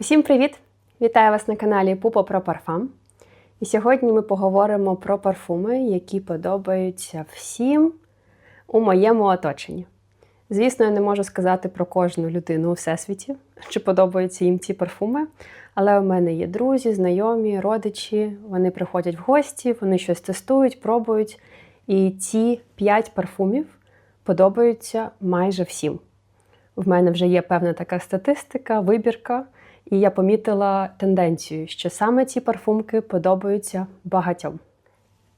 Усім привіт! Вітаю вас на каналі Пупо про парфам. І сьогодні ми поговоримо про парфуми, які подобаються всім у моєму оточенні. Звісно, я не можу сказати про кожну людину у всесвіті, чи подобаються їм ці парфуми. Але у мене є друзі, знайомі, родичі, вони приходять в гості, вони щось тестують, пробують. І ці 5 парфумів подобаються майже всім. В мене вже є певна така статистика, вибірка, і я помітила тенденцію, що саме ці парфумки подобаються багатьом.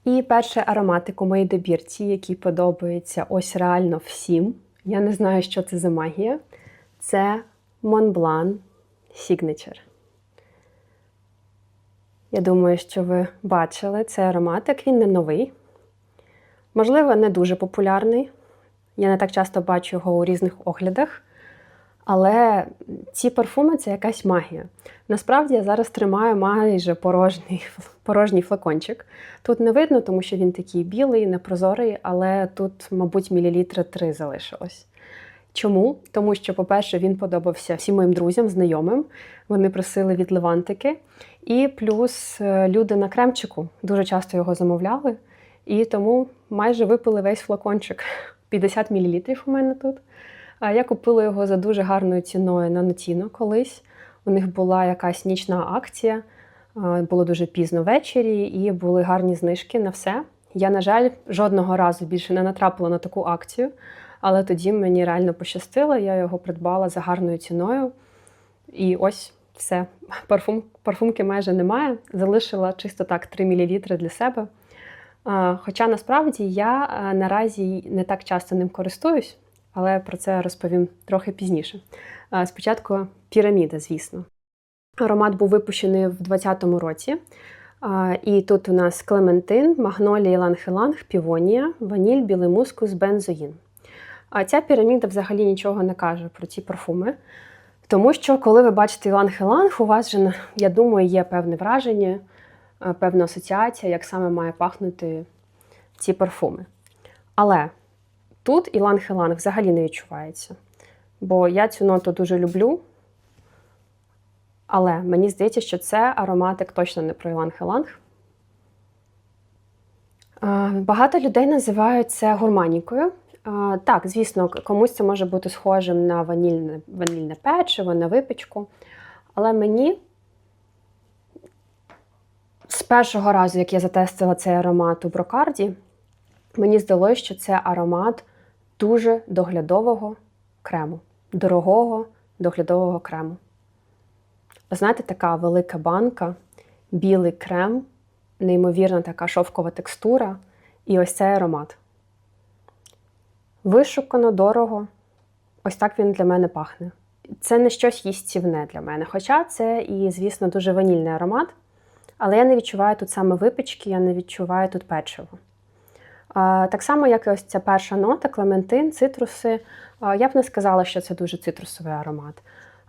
І перший ароматик у моїй добірці, який подобається ось реально всім. Я не знаю, що це за магія. Це Montblanc Signature. Я думаю, що ви бачили цей ароматик, він не новий. Можливо, не дуже популярний. Я не так часто бачу його у різних оглядах. Але ці парфуми це якась магія. Насправді я зараз тримаю майже порожній, порожній флакончик. Тут не видно, тому що він такий білий, непрозорий, але тут, мабуть, мілілітри 3 залишилось. Чому? Тому що, по-перше, він подобався всім моїм друзям, знайомим. Вони просили від Левантики. І плюс е, люди на кремчику дуже часто його замовляли. І тому майже випили весь флакончик. 50 мл у мене тут. А Я купила його за дуже гарною ціною на Нотіно колись. У них була якась нічна акція, було дуже пізно ввечері, і були гарні знижки на все. Я, на жаль, жодного разу більше не натрапила на таку акцію, але тоді мені реально пощастило, я його придбала за гарною ціною. І ось все. Парфум, Парфумки майже немає. Залишила чисто так 3 мл для себе. Хоча насправді я наразі не так часто ним користуюсь але про це розповім трохи пізніше. Спочатку піраміда, звісно. Аромат був випущений в 2020 році. І тут у нас Клементин, Магнолія, Іланг-Іланг, Півонія, Ваніль, Білий мускус, бензоїн. А ця піраміда взагалі нічого не каже про ці парфуми. Тому що, коли ви бачите Іланг-Іланг, у вас вже, я думаю, є певне враження, певна асоціація, як саме має пахнути ці парфуми. Але Тут іланг-іланг взагалі не відчувається. Бо я цю ноту дуже люблю. Але мені здається, що це ароматик точно не про іланг-іланг. Багато людей називають це гурманікою. Так, звісно, комусь це може бути схожим на ванільне ванільне печиво, на випічку. Але мені з першого разу, як я затестила цей аромат у брокарді, мені здалося, що це аромат дуже доглядового крему, дорогого доглядового крему. Знаєте, така велика банка, білий крем, неймовірна така шовкова текстура і ось цей аромат. Вишукано, дорого. Ось так він для мене пахне. Це не щось їстівне для мене. Хоча це і, звісно, дуже ванільний аромат. Але я не відчуваю тут саме випічки, я не відчуваю тут печиво. Так само, як і ось ця перша нота, клементин, цитруси. Я б не сказала, що це дуже цитрусовий аромат.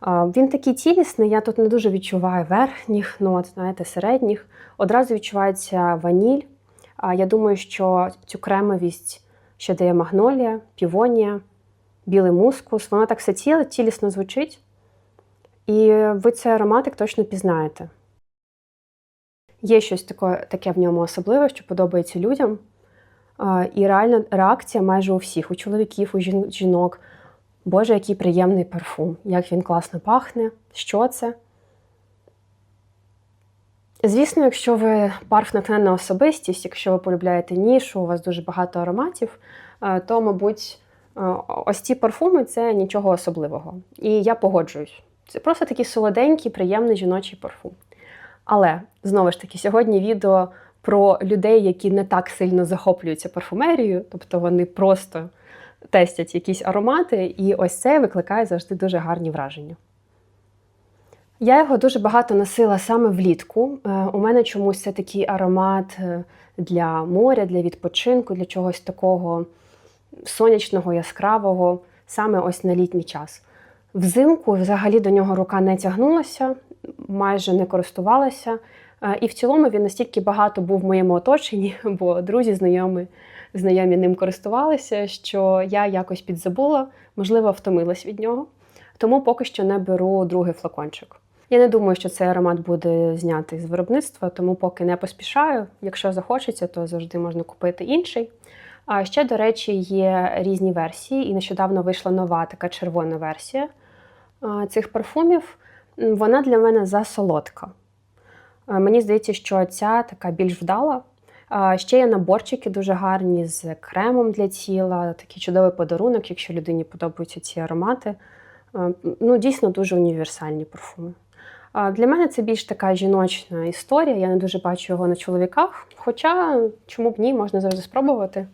Він такий цілісний, я тут не дуже відчуваю верхніх нот, знаєте, середніх. Одразу відчувається ваніль. Я думаю, що цю кремовість ще дає магнолія, півонія, білий мускус. Воно так все ціле, цілісно звучить. І ви цей ароматик точно пізнаєте. Є щось таке, таке в ньому особливе, що подобається людям. І реальна реакція майже у всіх, у чоловіків, у жінок. Боже, який приємний парфум, як він класно пахне, що це. Звісно, якщо ви парф-натхненна особистість, якщо ви полюбляєте нішу, у вас дуже багато ароматів, то, мабуть, ось ці парфуми це нічого особливого. І я погоджуюсь. Це просто такий солоденький, приємний жіночий парфум. Але, знову ж таки, сьогодні відео про людей, які не так сильно захоплюються парфумерією, тобто вони просто тестять якісь аромати, і ось це викликає завжди дуже гарні враження. Я його дуже багато носила саме влітку. Е, у мене чомусь це такий аромат е, для моря, для відпочинку, для чогось такого сонячного, яскравого, саме ось на літній час. Взимку взагалі до нього рука не тягнулася, майже не користувалася. І в цілому він настільки багато був в моєму оточенні, бо друзі, знайомі, знайомі ним користувалися, що я якось підзабула, можливо, втомилась від нього. Тому поки що не беру другий флакончик. Я не думаю, що цей аромат буде знятий з виробництва, тому поки не поспішаю. Якщо захочеться, то завжди можна купити інший. А ще, до речі, є різні версії, і нещодавно вийшла нова така червона версія цих парфумів. Вона для мене засолодка. А, Мені здається, що ця така більш вдала. Ще є наборчики дуже гарні з кремом для тіла, такий чудовий подарунок, якщо людині подобаються ці аромати. Ну, дійсно дуже універсальні парфуми. Для мене це більш така жіночна історія. Я не дуже бачу його на чоловіках. Хоча, чому б ні, можна завжди спробувати.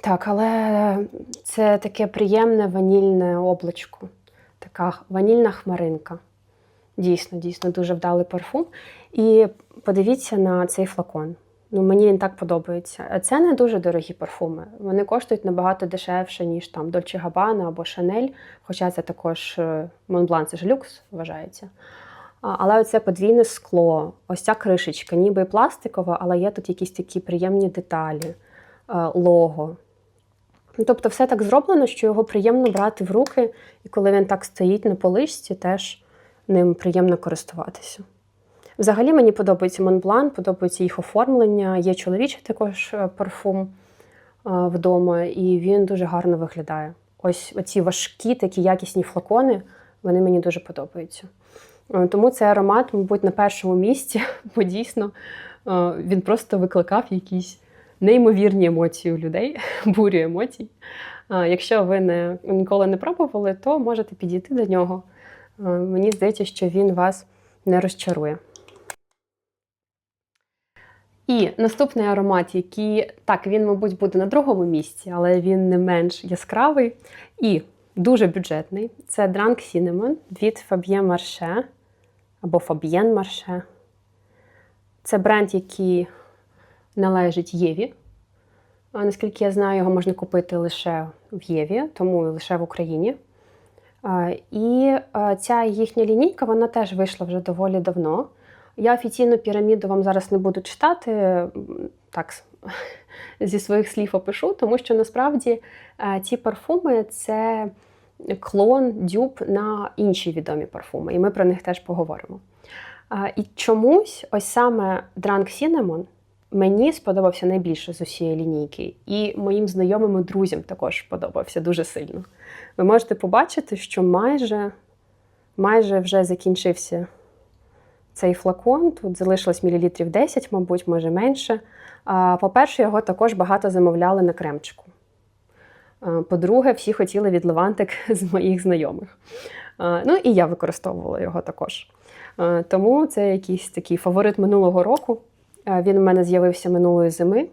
Так, але це таке приємне ванільне облачко, така ванільна хмаринка. Дійсно, дійсно дуже вдалий парфум. І подивіться на цей флакон. Ну, мені він так подобається. Це не дуже дорогі парфуми. Вони коштують набагато дешевше, ніж там Dolce Gabbana або Chanel, хоча це також е, Montblanc, це ж люкс вважається. Але оце подвійне скло, ось ця кришечка, ніби пластикова, але є тут якісь такі приємні деталі, е, лого. Ну, Тобто, все так зроблено, що його приємно брати в руки, і коли він так стоїть на поличці, теж ним приємно користуватися. Взагалі мені подобається Монблан, подобається їх оформлення. Є чоловічий також е, парфум е, вдома, і він дуже гарно виглядає. Ось оці важкі, такі якісні флакони, вони мені дуже подобаються. Е, Тому цей аромат, мабуть, на першому місці, бо дійсно він просто викликав якісь неймовірні емоції у людей, бурю емоцій. Якщо ви не, ніколи не пробували, то можете підійти до нього. Е, Мені здається, що він вас не розчарує. І наступний аромат, який так, він, мабуть, буде на другому місці, але він не менш яскравий і дуже бюджетний. Це Drunk Cinnamon від Fabien Marche або Fabienne Marche. Це бренд, який належить Єві. Наскільки я знаю, його можна купити лише в Єві, тому лише в Україні. І ця їхня лінійка вона теж вийшла вже доволі давно. Я офіційну піраміду вам зараз не буду читати, так зі своїх слів опишу, тому що насправді ці парфуми це клон, дюб на інші відомі парфуми, і ми про них теж поговоримо. І чомусь ось саме Drunk Cinnamon мені сподобався найбільше з усієї лінійки, і моїм знайомим і друзям також подобався дуже сильно. Ви можете побачити, що майже, майже вже закінчився цей флакон. Тут залишилось мілілітрів 10, мабуть, може менше. По-перше, його також багато замовляли на кремчику. По-друге, всі хотіли від Левантик з моїх знайомих. Ну і я використовувала його також. Тому це якийсь такий фаворит минулого року. Він у мене з'явився минулої зими.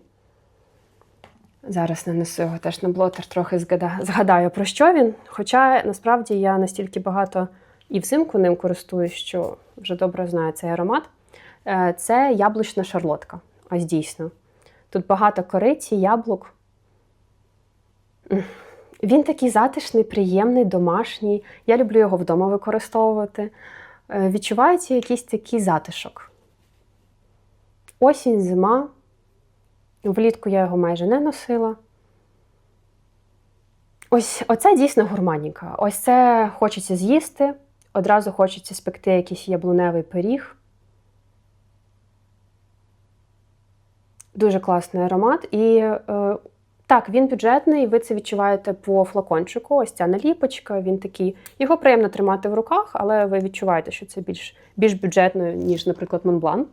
Зараз нанесу його теж на блотер, трохи згадаю, про що він. Хоча насправді я настільки багато і взимку ним користуюсь, що вже добре знаю цей аромат. Е, Це яблучна шарлотка. Ось дійсно. Тут багато кориці, яблук. Він такий затишний, приємний, домашній. Я люблю його вдома використовувати. Е, Відчувається якийсь такий затишок. Осінь, зима. Влітку я його майже не носила. Ось оце дійсно гурманіка. Ось це хочеться з'їсти. Одразу хочеться спекти якийсь яблуневий пиріг. Дуже класний аромат. І е, так, він бюджетний, ви це відчуваєте по флакончику. Ось ця наліпочка, він такий. Його приємно тримати в руках, але ви відчуваєте, що це більш, більш бюджетно, ніж, наприклад, Монблан.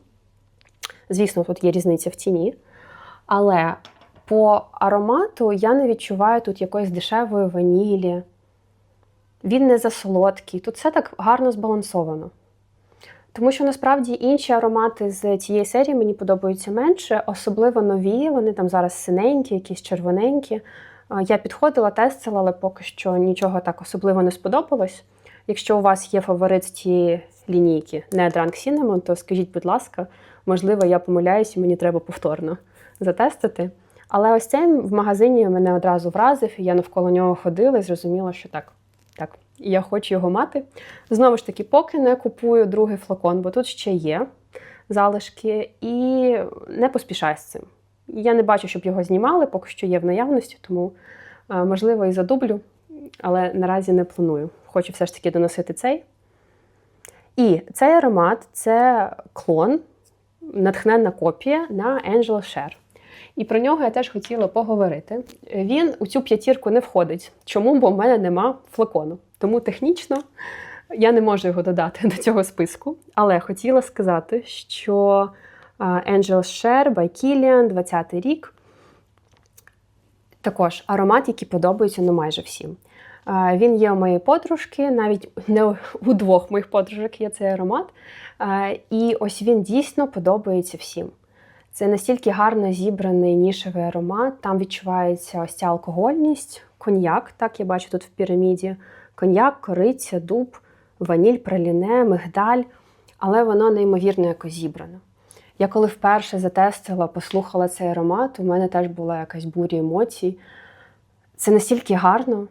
Звісно, тут є різниця в ціні. Але по аромату я не відчуваю тут якоїсь дешевої ванілі. Він не засолодкий. Тут все так гарно збалансовано. Тому що насправді інші аромати з цієї серії мені подобаються менше, особливо нові. Вони там зараз синенькі, якісь червоненькі. Я підходила, тестила, але поки що нічого так особливо не сподобалось. Якщо у вас є фаворит з цієї лінійки, не Drunk Cinnamon, то скажіть, будь ласка, можливо, я помиляюсь і мені треба повторно затестити. Але ось цей в магазині мене одразу вразив, і я навколо нього ходила і зрозуміла, що так, так, я хочу його мати. Знову ж таки, поки не купую другий флакон, бо тут ще є залишки, і не поспішаю з цим. Я не бачу, щоб його знімали, поки що є в наявності, тому е, можливо і задублю, але наразі не планую. Хочу все ж таки доносити цей. І цей аромат це клон, натхненна копія на Angel Share. І про нього я теж хотіла поговорити. Він у цю п'ятірку не входить. Чому? Бо в мене нема флакону. Тому технічно я не можу його додати до цього списку. Але хотіла сказати, що Angel Share by Kilian, 20 рік. Також аромат, який подобається ну майже всім. Він є у моєї подружки, навіть не у двох моїх подружок є цей аромат. А, І ось він дійсно подобається всім. Це настільки гарно зібраний нішевий аромат. Там відчувається ось ця алкогольність, коньяк, так я бачу тут в піраміді. Коньяк, кориця, дуб, ваніль, праліне, мигдаль, але воно неймовірно якось зібрано. Я коли вперше затестила, послухала цей аромат, у мене теж була якась буря емоцій. Це настільки гарно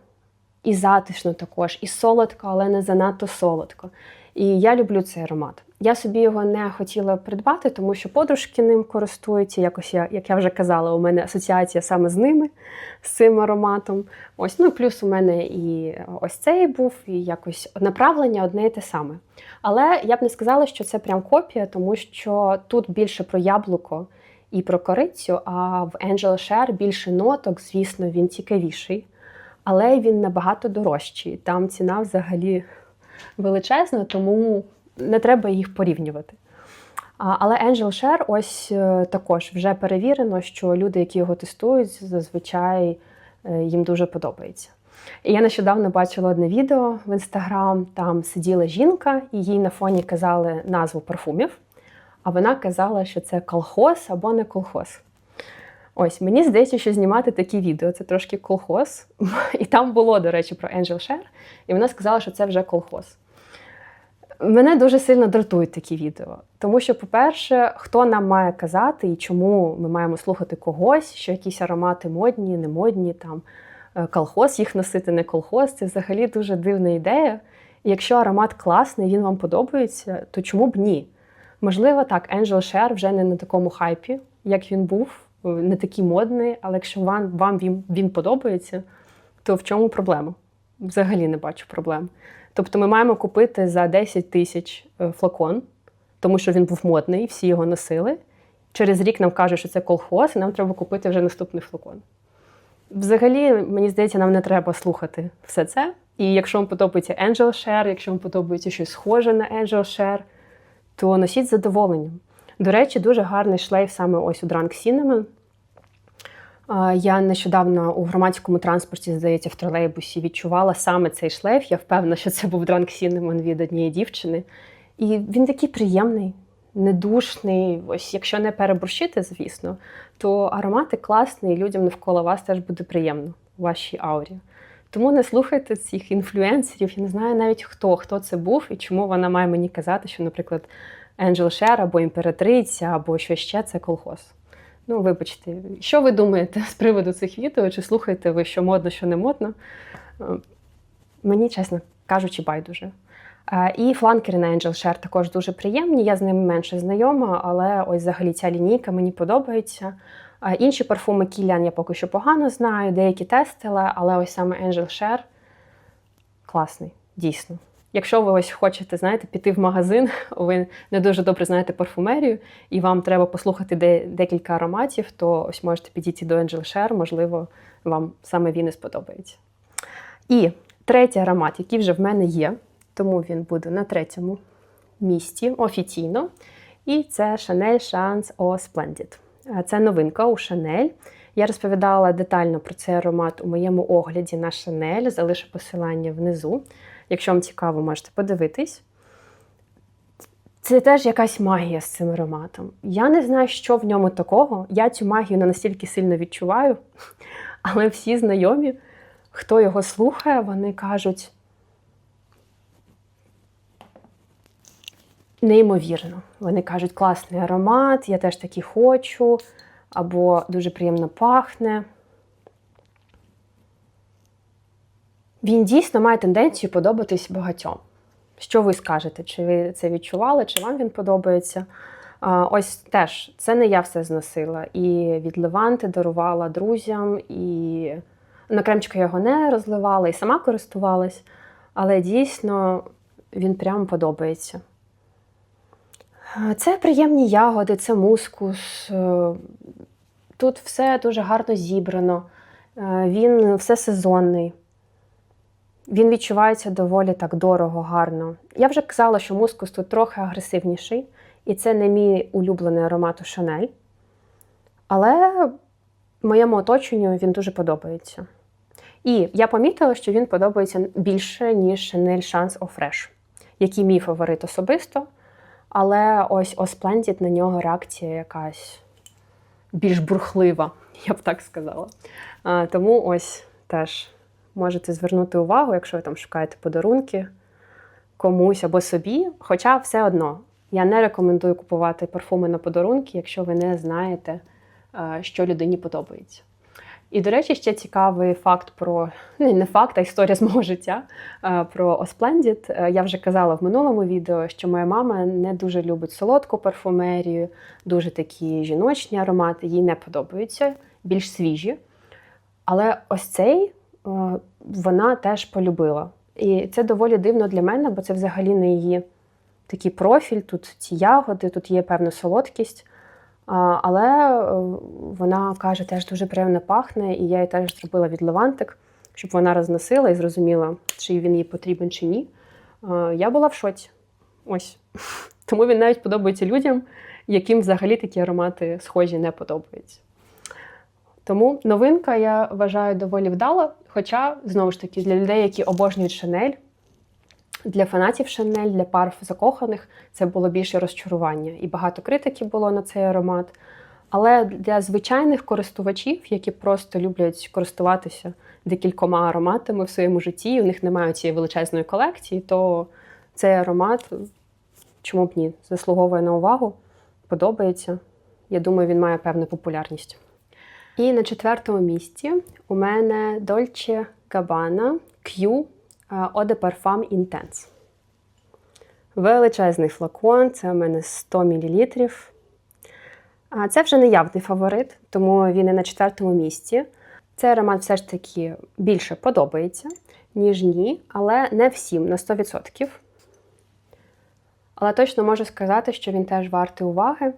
і затишно також, і солодко, але не занадто солодко. І я люблю цей аромат. Я собі його не хотіла придбати, тому що подружки ним користуються. Якось я, як я вже казала, у мене асоціація саме з ними, з цим ароматом. Ось, ну і плюс у мене і ось цей був, і якось направлення одне і те саме. Але я б не сказала, що це прям копія, тому що тут більше про яблуко і про корицю, а в Angel Share більше ноток, звісно, він цікавіший, але він набагато дорожчий. Там ціна взагалі величезна, тому не треба їх порівнювати. Але Angel Share ось е, також вже перевірено, що люди, які його тестують, зазвичай е, їм дуже подобається. І я нещодавно бачила одне відео в інстаграм, там сиділа жінка, і їй на фоні казали назву парфумів, а вона казала, що це колхоз або не колхоз. Ось мені здається, що знімати такі відео це трошки колхоз. І там було, до речі, про Angel Share, і вона сказала, що це вже колхоз. Мене дуже сильно дратують такі відео. Тому що, по-перше, хто нам має казати і чому ми маємо слухати когось, що якісь аромати модні, не модні, там е, колхоз їх носити, не колхоз. Це взагалі дуже дивна ідея. І якщо аромат класний, він вам подобається, то чому б ні? Можливо, так, Angel Share вже не на такому хайпі, як він був, не такий модний, але якщо вам, вам він, він подобається, то в чому проблема? Взагалі не бачу проблем. Тобто ми маємо купити за 10 тисяч е, флакон, тому що він був модний, всі його носили. Через рік нам кажуть, що це колхоз, і нам треба купити вже наступний флакон. Взагалі, мені здається, нам не треба слухати все це. І якщо вам подобається Angel Share, якщо вам подобається щось схоже на Angel Share, то носіть задоволенням. До речі, дуже гарний шлейф саме ось у Drunk Cinnamon. Я нещодавно у громадському транспорті, здається, в тролейбусі відчувала саме цей шлейф. Я впевнена, що це був Drunk Cinnamon від однієї дівчини. І він такий приємний, недушний. Ось, якщо не переборщити, звісно, то аромати класний, і людям навколо вас теж буде приємно у вашій аурі. Тому не слухайте цих інфлюенсерів. Я не знаю навіть хто, хто це був і чому вона має мені казати, що, наприклад, Angel Share або імператриця, або що ще це колхоз. Ну, вибачте, що ви думаєте з приводу цих відео? Чи слухаєте ви, що модно, що не модно? Е, Мені, чесно кажучи, байдуже. Е, І фланкери на Angel Share також дуже приємні. Я з ними менше знайома, але ось взагалі ця лінійка мені подобається. Е, Інші парфуми Kilian я поки що погано знаю, деякі тестила, але ось саме Angel Share класний, дійсно. Якщо ви ось хочете, знаєте, піти в магазин, ви не дуже добре знаєте парфумерію, і вам треба послухати де, декілька ароматів, то ось можете підійти до Angel Share, можливо, вам саме він і сподобається. І третій аромат, який вже в мене є, тому він буде на третьому місці офіційно. І це Chanel Chance O Splendid. Це новинка у Chanel. Я розповідала детально про цей аромат у моєму огляді на Chanel, залишу посилання внизу. Якщо вам цікаво, можете подивитись. Це теж якась магія з цим ароматом. Я не знаю, що в ньому такого. Я цю магію не настільки сильно відчуваю, але всі знайомі, хто його слухає, вони кажуть. Неймовірно. Вони кажуть, класний аромат, я теж такий хочу, або дуже приємно пахне. Він дійсно має тенденцію подобатись багатьом. Що ви скажете? Чи ви це відчували, чи вам він подобається? Ось теж це не я все зносила. І від Леванти дарувала друзям, і на кремчика я його не розливала, і сама користувалась. Але дійсно він прямо подобається. Це приємні ягоди, це мускус. е, Тут все дуже гарно зібрано. Е, Він все сезонний. Він відчувається доволі так дорого, гарно. Я вже казала, що мускус тут трохи агресивніший, і це не мій улюблений аромат у Шанель. Але моєму оточенню він дуже подобається. І я помітила, що він подобається більше, ніж Chanel Chance Fresh, який мій фаворит особисто. Але ось Осплендід на нього реакція якась більш бурхлива, я б так сказала. Тому ось теж можете звернути увагу, якщо ви там шукаєте подарунки комусь або собі. Хоча все одно я не рекомендую купувати парфуми на подарунки, якщо ви не знаєте, е, що людині подобається. І, до речі, ще цікавий факт про ну, не факт, а історія з мого життя е, про Осплендід. Я вже казала в минулому відео, що моя мама не дуже любить солодку парфумерію, дуже такі жіночні аромати, їй не подобаються, більш свіжі. Але ось цей е, вона теж полюбила. І це доволі дивно для мене, бо це взагалі не її такий профіль. Тут ці ягоди, тут є певна солодкість. Але е, вона каже, теж дуже приємно пахне, і я їй теж зробила від левантик, щоб вона розносила і зрозуміла, чи він їй потрібен чи ні. Я була в шоці. Ось. Тому він навіть подобається людям, яким взагалі такі аромати схожі не подобаються. Тому новинка я вважаю доволі вдала. Хоча, знову ж таки, для людей, які обожнюють Шанель, для фанатів Шанель, для парф закоханих це було більше розчарування. І багато критики було на цей аромат. Але для звичайних користувачів, які просто люблять користуватися декількома ароматами в своєму житті, у них немає цієї величезної колекції, то цей аромат, чому б ні, заслуговує на увагу, подобається. Я думаю, він має певну популярність. І на четвертому місці у мене Dolce Gabbana Q Eau de Parfum Intense. Величезний флакон, це у мене 100 мл. Це вже не явний фаворит, тому він і на четвертому місці. Цей аромат все ж таки більше подобається, ніж ні, але не всім на 100%. Але точно можу сказати, що він теж вартий уваги.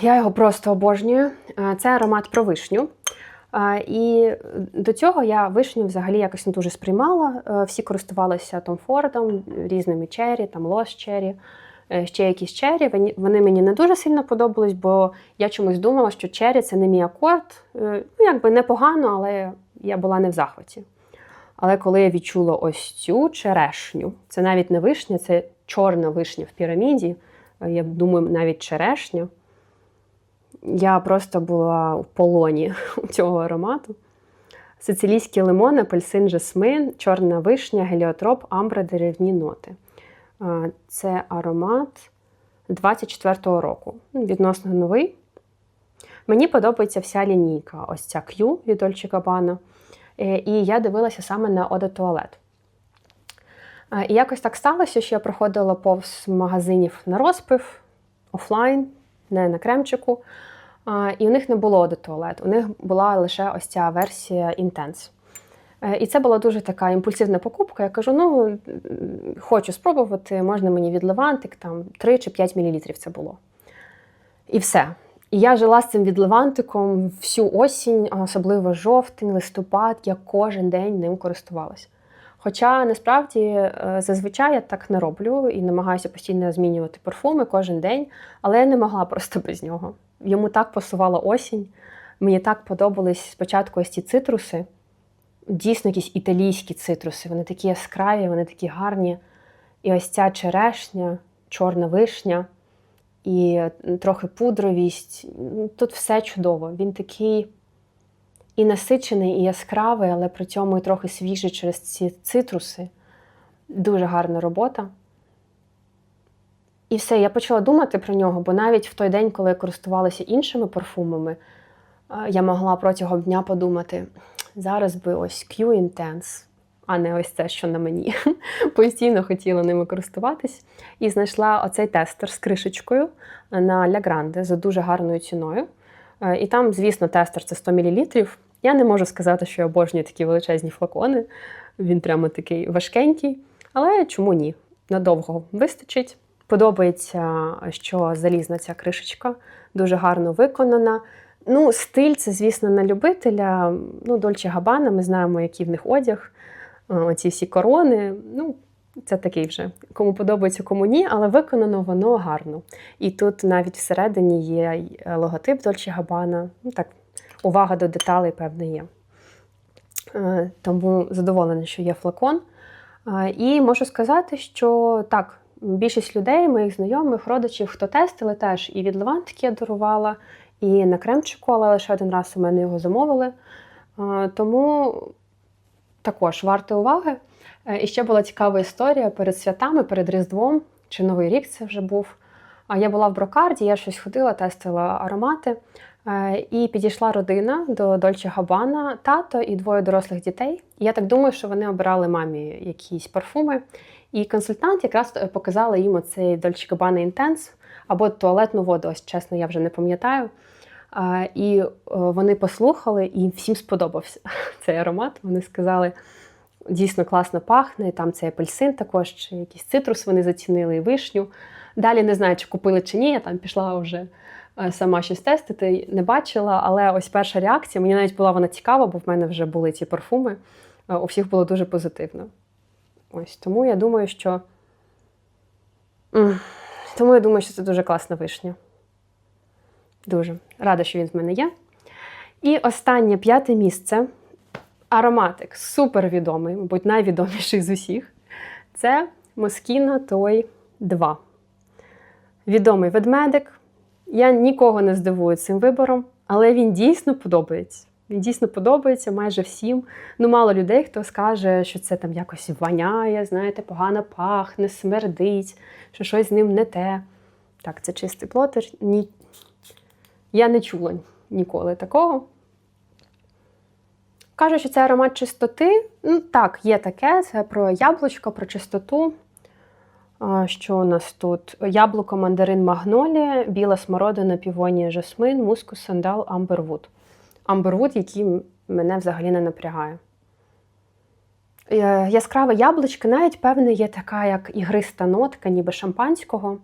Я його просто обожнюю. Е, Це аромат про вишню. Е, І до цього я вишню взагалі якось не дуже сприймала. Е, Всі користувалися Том Фордом, різними чері, там Лос Чері, ще якісь чері. Вони- мені не дуже сильно подобались, бо я чомусь думала, що чері це не мій акорд. Ну, якби непогано, але я була не в захваті. Але коли я відчула ось цю черешню, це навіть не вишня, це чорна вишня в піраміді. Я думаю, навіть черешня. Я просто була в полоні цього аромату. Сицилійський лимон, апельсин, жасмин, чорна вишня, геліотроп, амбра, деревні ноти. Це аромат 24-го року. Ну, Відносно новий. Мені подобається вся лінійка. Ось ця Q від Dolce Gabbana. Е, І я дивилася саме на Toilette. Е, І якось так сталося, що я проходила повз магазинів на розпив офлайн, не на кремчику. І у них не було до туалет. У них була лише ось ця версія Intense. Е, І це була дуже така імпульсивна покупка. Я кажу: ну, хочу спробувати, можна мені від Левантик, там 3 чи 5 мл це було. І все. І я жила з цим відливантиком всю осінь, особливо жовтень, листопад, я кожен день ним користувалася. Хоча насправді е, зазвичай я так не роблю і намагаюся постійно змінювати парфуми кожен день, але я не могла просто без нього. Йому так пасувала осінь. Мені так подобались спочатку ось ці цитруси, дійсно якісь італійські цитруси. Вони такі яскраві, вони такі гарні. І ось ця черешня, чорна вишня і трохи пудровість. Тут все чудово. Він такий і насичений, і яскравий, але при цьому і трохи свіжий через ці цитруси. Дуже гарна робота. І все, я почала думати про нього, бо навіть в той день, коли я користувалася іншими парфумами, е, я могла протягом дня подумати: зараз би ось Q Intense, а не ось це, що на мені. Постійно хотіла ними користуватись. І знайшла оцей тестер з кришечкою на La Grande за дуже гарною ціною. Е, І там, звісно, тестер це 100 мл. Я не можу сказати, що я обожнюю такі величезні флакони. Він прямо такий важкенький. Але чому ні? Надовго вистачить. Подобається, що залізна ця кришечка, дуже гарно виконана. Ну, стиль це, звісно, на любителя. Ну, Дольче Габана, ми знаємо, який в них одяг, оці всі корони. Ну, це такий вже, кому подобається, кому ні, але виконано воно гарно. І тут навіть всередині є логотип Дольче Габана. Ну, так, увага до деталей, певне, є. Е, Тому задоволена, що є флакон. Е, І можу сказати, що так, більшість людей, моїх знайомих, родичів, хто тестили, теж і від Левантики я дарувала, і на кремчику, але лише один раз у мене його замовили. Е, Тому також варте уваги. І ще була цікава історія перед святами, перед Різдвом, чи Новий рік це вже був. А я була в брокарді, я щось ходила, тестила аромати. Е, І підійшла родина до Дольче Габана, тато і двоє дорослих дітей. Я так думаю, що вони обирали мамі якісь парфуми. І консультант якраз е, показала їм оцей Дольче Габана Інтенс або туалетну воду, ось чесно, я вже не пам'ятаю. Е, І вони послухали, і їм всім сподобався цей аромат. Вони сказали, дійсно класно пахне, там цей апельсин також, чи якийсь цитрус вони зацінили, і вишню. Далі не знаю, чи купили чи ні, я там пішла вже сама щось тестити, не бачила, але ось перша реакція, мені навіть була вона цікава, бо в мене вже були ці парфуми. Е, У всіх було дуже позитивно. Ось тому я думаю, що. Тому я думаю, що це дуже класна вишня. Дуже рада, що він в мене є. І останнє п'яте місце. Ароматик супервідомий, мабуть, найвідоміший з усіх. Це Moschino Toy 2. Відомий ведмедик. Я нікого не здивую цим вибором, але він дійсно подобається. Він дійсно подобається майже всім. Ну, мало людей, хто скаже, що це там якось воняє, знаєте, погано пахне, смердить, що щось з ним не те. Так, це чистий плотер. Ні. Я не чула ніколи такого. Кажуть, що це аромат чистоти. Ну, так, є таке. Це про яблучко, про чистоту. Що у нас тут? Яблуко, мандарин, магнолія, біла смородина, півонія, жасмин, мускус, сандал, амбервуд. Амбервуд, який мене взагалі не напрягає. Е, Яскраве яблучко, навіть, певне, є така, як ігриста нотка, ніби шампанського.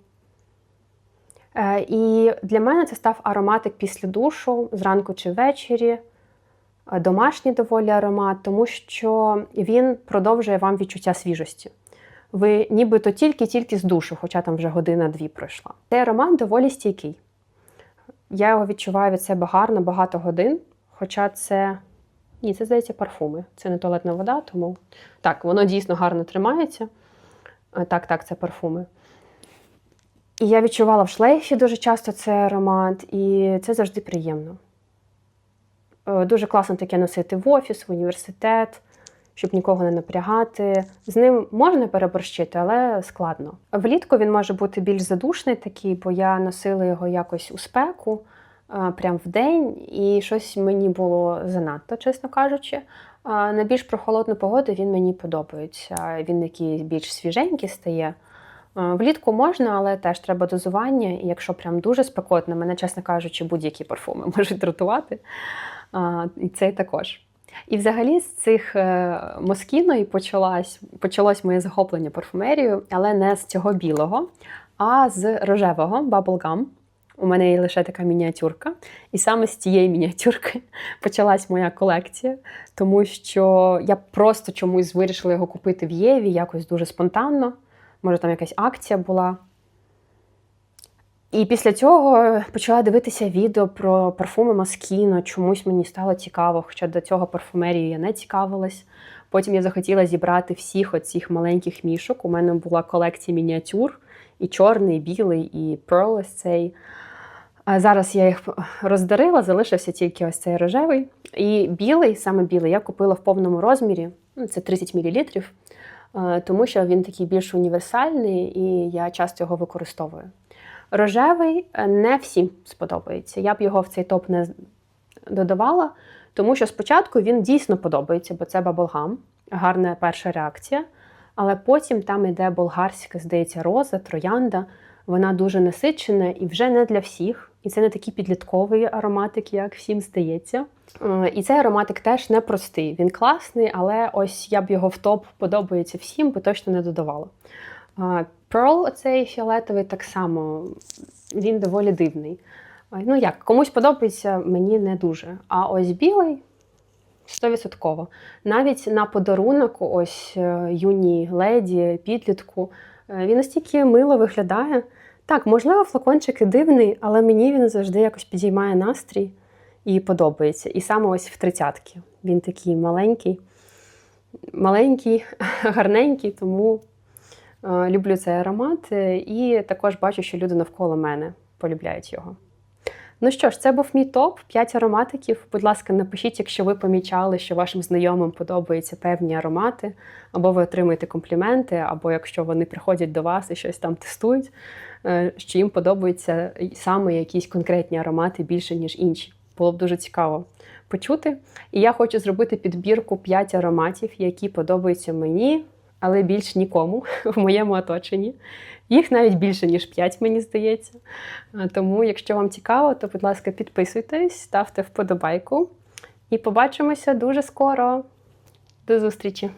Е, І для мене це став ароматик після душу, зранку чи ввечері. Е, Домашній доволі аромат, тому що він продовжує вам відчуття свіжості. Ви нібито тільки-тільки з душу, хоча там вже година-дві пройшла. Цей аромат доволі стійкий. Я його відчуваю від себе гарно багато годин, хоча це. Ні, це здається парфуми. Це не туалетна вода, тому так, воно дійсно гарно тримається. Е, Так, так, це парфуми. І я відчувала в шлейфі дуже часто цей аромат, і це завжди приємно. Е, Дуже класно таке носити в офіс, в університет, щоб нікого не напрягати. З ним можна переборщити, але складно. Влітку він може бути більш задушний такий, бо я носила його якось у спеку, прям в день, і щось мені було занадто, чесно кажучи. На більш прохолодну погоду він мені подобається. Він такий більш свіженький стає. Влітку можна, але теж треба дозування. І якщо прям дуже спекотно, мене, чесно кажучи, будь-які парфуми можуть дратувати. І цей також. І взагалі з цих е, москіно і почалось, почалось моє захоплення парфумерією, але не з цього білого, а з рожевого Bubblegum. У мене є лише така мініатюрка. І саме з цієї мініатюрки почалась моя колекція, тому що я просто чомусь вирішила його купити в Єві якось дуже спонтанно. Може, там якась акція була. І після цього почала дивитися відео про парфуми Маскіно. Чомусь мені стало цікаво, хоча до цього парфумерією я не цікавилась. Потім я захотіла зібрати всіх оцих маленьких мішок. У мене була колекція мініатюр, і чорний, і білий, і Pearl цей. А зараз я їх роздарила, залишився тільки ось цей рожевий. І білий, саме білий, я купила в повному розмірі. Ну, Це 30 мл, тому що він такий більш універсальний, і я часто його використовую. Рожевий е, не всім сподобається. Я б його в цей топ не додавала, тому що спочатку він дійсно подобається, бо це баблгам, гарна перша реакція. Але потім там йде болгарська, здається, роза, троянда. Вона дуже насичена і вже не для всіх. І це не такий підлітковий ароматик, як всім здається. Е, І цей ароматик теж непростий. Він класний, але ось я б його в топ подобається всім, би точно не додавала. Pearl, оцей фіолетовий, так само він доволі дивний. Ну як, комусь подобається, мені не дуже. А ось білий 100%. Навіть на подарунок, ось е, юній леді, підлітку, е, він настільки мило виглядає. Так, можливо, флакончик і дивний, але мені він завжди якось підіймає настрій і подобається. І саме ось в тридцятки. Він такий маленький, маленький, гарненький, тому люблю цей аромат. е, І також бачу, що люди навколо мене полюбляють його. Ну що ж, це був мій топ 5 ароматиків. Будь ласка, напишіть, якщо ви помічали, що вашим знайомим подобаються певні аромати, або ви отримуєте компліменти, або якщо вони приходять до вас і щось там тестують, е, що їм подобаються саме якісь конкретні аромати більше, ніж інші. Було б дуже цікаво почути. І я хочу зробити підбірку 5 ароматів, які подобаються мені, але більш нікому в моєму оточенні. Їх навіть більше, ніж 5, мені здається. Тому, якщо вам цікаво, то, будь ласка, підписуйтесь, ставте вподобайку. І побачимося дуже скоро. До зустрічі!